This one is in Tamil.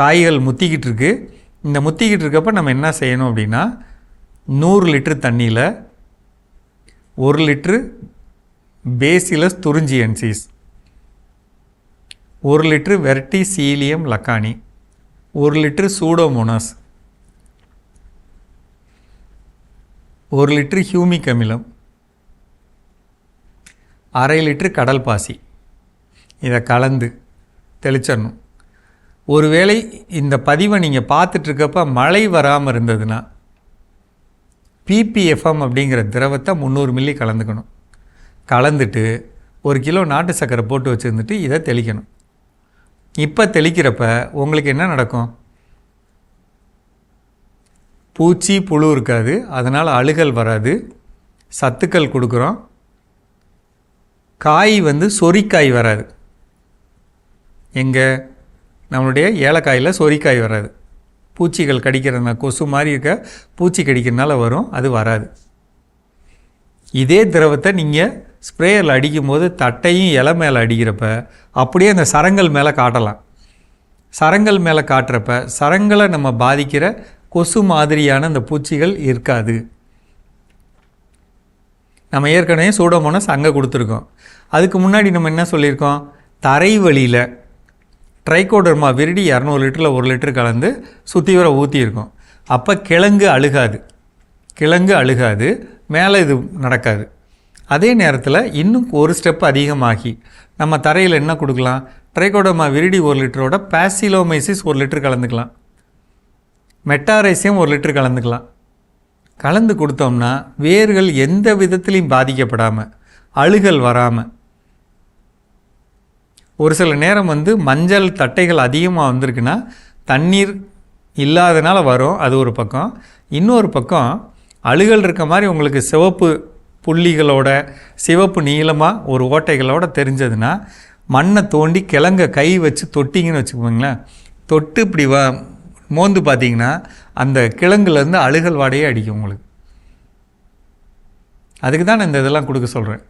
காய்கள் முத்திக்கிட்டு இருக்கு. இந்த முத்திக்கிட்டு இருக்கப்ப நம்ம என்ன செய்யணும் அப்படின்னா நூறு லிட்ரு தண்ணியில் ஒரு லிட்ரு பேசிலஸ் துறிஞ்சியன்சிஸ் ஒரு லிட்ரு வெர்டி சீலியம் லக்கானி ஒரு லிட்ரு சூடோமோனாஸ் ஒரு லிட்ரு ஹியூமிக் அமிலம் அரை லிட்ரு கடல் பாசி. இதை கலந்து தெளிச்சிடணும். ஒருவேளை இந்த பதிவை நீங்கள் பார்த்துட்ருக்கப்ப மழை வராமல் இருந்ததுன்னா பிபிஎஃப்எம் அப்படிங்கிற திரவத்தை முந்நூறு மில்லி கலந்துக்கணும். கலந்துட்டு ஒரு கிலோ நாட்டு சர்க்கரை போட்டு வச்சுருந்துட்டு இதை தெளிக்கணும். இப்போ தெளிக்கிறப்ப உங்களுக்கு என்ன நடக்கும்? பூச்சி புழு இருக்காது. அதனால் அழுகல் வராது. சத்துக்கள் கொடுக்குறோம். காய் வந்து சொறிக்காய் வராது. எங்கள் நம்மளுடைய ஏலக்காயில் சொரிக்காய் வராது. பூச்சிகள் கடிக்கிறதுனா கொசு மாதிரி இருக்க பூச்சி கடிக்கிறதுனால வரும் அது வராது. இதே திரவத்தை நீங்கள் ஸ்ப்ரேயரில் அடிக்கும்போது தட்டையும் இலை மேலே அடிக்கிறப்ப அப்படியே அந்த சரங்கள் மேலே காட்டலாம். சரங்கள் மேலே காட்டுறப்ப சரங்களை நம்ம பாதிக்கிற கொசு மாதிரியான அந்த பூச்சிகள் இருக்காது. நம்ம ஏற்கனவே சூடோமோனஸ் அங்கே கொடுத்துருக்கோம். அதுக்கு முன்னாடி நம்ம என்ன சொல்லியிருக்கோம்? தரை வழியில் ட்ரைகோடர்மா விரிடி இரநூறு லிட்டரில் ஒரு லிட்டர் கலந்து சுற்றி வர ஊற்றியிருக்கோம் அப்போ கிழங்கு அழுகாது. கிழங்கு அழுகாது. மேலே இது நடக்காது. அதே நேரத்தில் இன்னும் ஒரு ஸ்டெப் அதிகமாகி நம்ம தரையில் என்ன கொடுக்கலாம்? ட்ரைகோடர்மா விரிடி ஒரு லிட்டரோட பேசிலோமைசிஸ் ஒரு லிட்டர் கலந்துக்கலாம். மெட்டாரைசியம் ஒரு லிட்டர் கலந்துக்கலாம். கலந்து கொடுத்தோம்னா வேர்கள் எந்த விதத்துலையும் பாதிக்கப்படாமல் அழுகல் வராமல் ஒரு சில நேரம் வந்து மஞ்சள் தட்டைகள் அதிகமாக வந்திருக்குன்னா தண்ணீர் இல்லாதனால வரும் அது ஒரு பக்கம். இன்னொரு பக்கம் அழுகல் இருக்க மாதிரி உங்களுக்கு சிவப்பு புள்ளிகளோட சிவப்பு நீளமாக ஒரு ஓட்டைகளோட தெரிஞ்சதுன்னா மண்ணை தோண்டி கிழங்க கை வச்சு தொட்டிங்கன்னு வச்சுக்கோங்களேன். தொட்டு இப்படி வ மோந்து பார்த்தீங்கன்னா அந்த கிழங்குலேருந்து அழுகல் வாடையே அடிக்கும் உங்களுக்கு. அதுக்கு தான் நான் இந்த இதெல்லாம் கொடுக்க சொல்கிறேன்